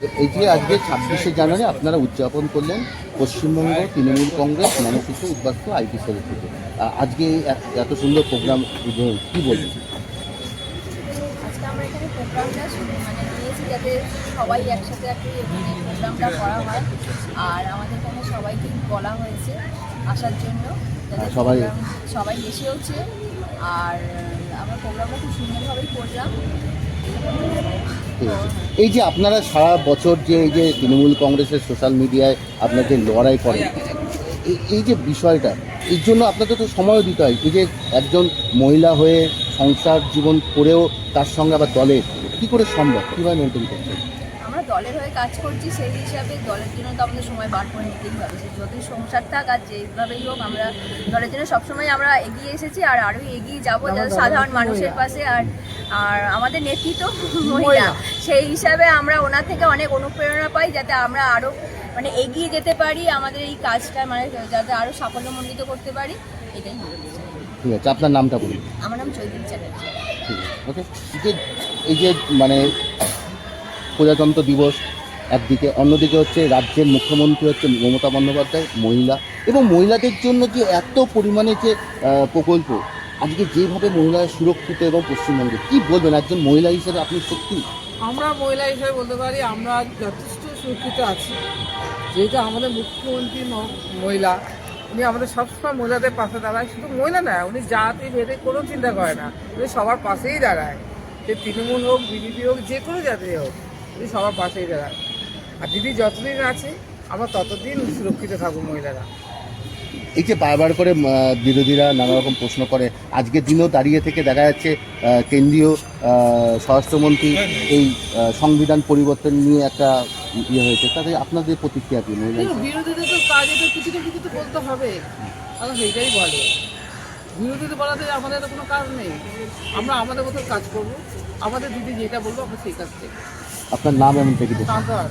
এই যে আজকে ছাব্বিশে জানুয়ারি আপনারা উদযাপন করলেন পশ্চিমবঙ্গ তৃণমূল কংগ্রেস মানসিক উদ্বাস্তু আইটি সেলের থেকে আজকে এত- সুন্দর প্রোগ্রাম কি বলবেন? মানে যাতে সবাই একসাথে কি প্রোগ্রামটা করা হয়। আর আমাদের এখানে সবাইকে বলা হয়েছে আসার জন্য হ্যাঁ, সবাই- সবাই এসেওছে আর আমরা প্রোগ্রামটা খুব সুন্দরভাবেই করলাম। আছে এই যে আপনারা সারা বছর যে এই যে তৃণমূল কংগ্রেসের সোশ্যাল মিডিয়ায় আপনার যে লড়াই করেন এই- যে বিষয়টা, এর জন্য আপনাদের তো সময়ও দিতে হয়। এই যে একজন মহিলা হয়ে সংসার জীবন করেও তার সঙ্গে আবার দলের কী করে সম্ভব? কীভাবে মেনটেন করছেন? দলের হয়ে কাজ করছি সেই হিসাবে দলের জন্য তো আমাদের সময় বার করে নিতেই হবে। সে যতই সংসার থাক আর যেভাবেই হোক আমরা দলের জন্য সবসময় আমরা এগিয়ে এসেছি আর আরও এগিয়ে যাব যাতে সাধারণ মানুষের পাশে আর আর আমাদের নেতৃত্ব মহিলা। সেই হিসাবে আমরা ওনার থেকে অনেক অনুপ্রেরণা পাই যাতে আমরা আরও মানে এগিয়ে যেতে পারি আমাদের এই কাজটা মানে যাতে আরও সাফল্যমণ্ডিত করতে পারি এটাই ঠিক আছে আপনার নামটা বলুন। আমার নাম চৈতিল চ্যাটার্জি। ওকে এই যে মানে প্রজাতন্ত্র দিবস একদিকে, অন্যদিকে হচ্ছে রাজ্যের মুখ্যমন্ত্রী হচ্ছে মমতা বন্দ্যোপাধ্যায়, মহিলা। এবং মহিলাদের জন্য যে এত পরিমাণে যে প্রকল্প, আজকে যেভাবে মহিলারা সুরক্ষিত এবং পশ্চিমবঙ্গে, কি বলবেন? একজন মহিলা হিসেবে আপনি সত্যি? আমরা মহিলা হিসেবে বলতে পারি, আমরা যথেষ্ট সুরক্ষিত আছি। যেহেতু আমাদের মুখ্যমন্ত্রী মহিলা, উনি আমাদের সবসময় মহিলাদের পাশে দাঁড়ায়। শুধু মহিলা না, উনি জাতি ভেদে কোনো চিন্তা করে না। উনি সবার পাশেই দাঁড়ায়। যে তৃণমূল হোক, বিজেপি হোক, যে কোনো জাতি হোক। উনি সবার পাশেই দাঁড়ায় আর দিদি যতদিন আছে আমরা ততদিন সুরক্ষিত থাকব মহিলারা। এই যে বারবার করে বিরোধীরা নানা রকম প্রশ্ন করে আজকের দিনেও দাঁড়িয়ে থেকে দেখা যাচ্ছে কেন্দ্রীয় স্বরাষ্ট্রমন্ত্রী এই সংবিধান পরিবর্তন নিয়ে একটা ইয়ে হয়েছে। তাতে আপনাদের প্রতিক্রিয়া কি মহিলা বিরোধীদের তো কাজে তো কিছু না কিছু তো বলতে হবে। সেইটাই বলে। বিরোধীদের বলাতে আমাদের তো কোনো কাজ নেই। আমরা আমাদের মতো কাজ করব। আমাদের দিদি যেটা বলব আমরা সেই কাজ করব। আপনার নাম এমন থেকে তাঁর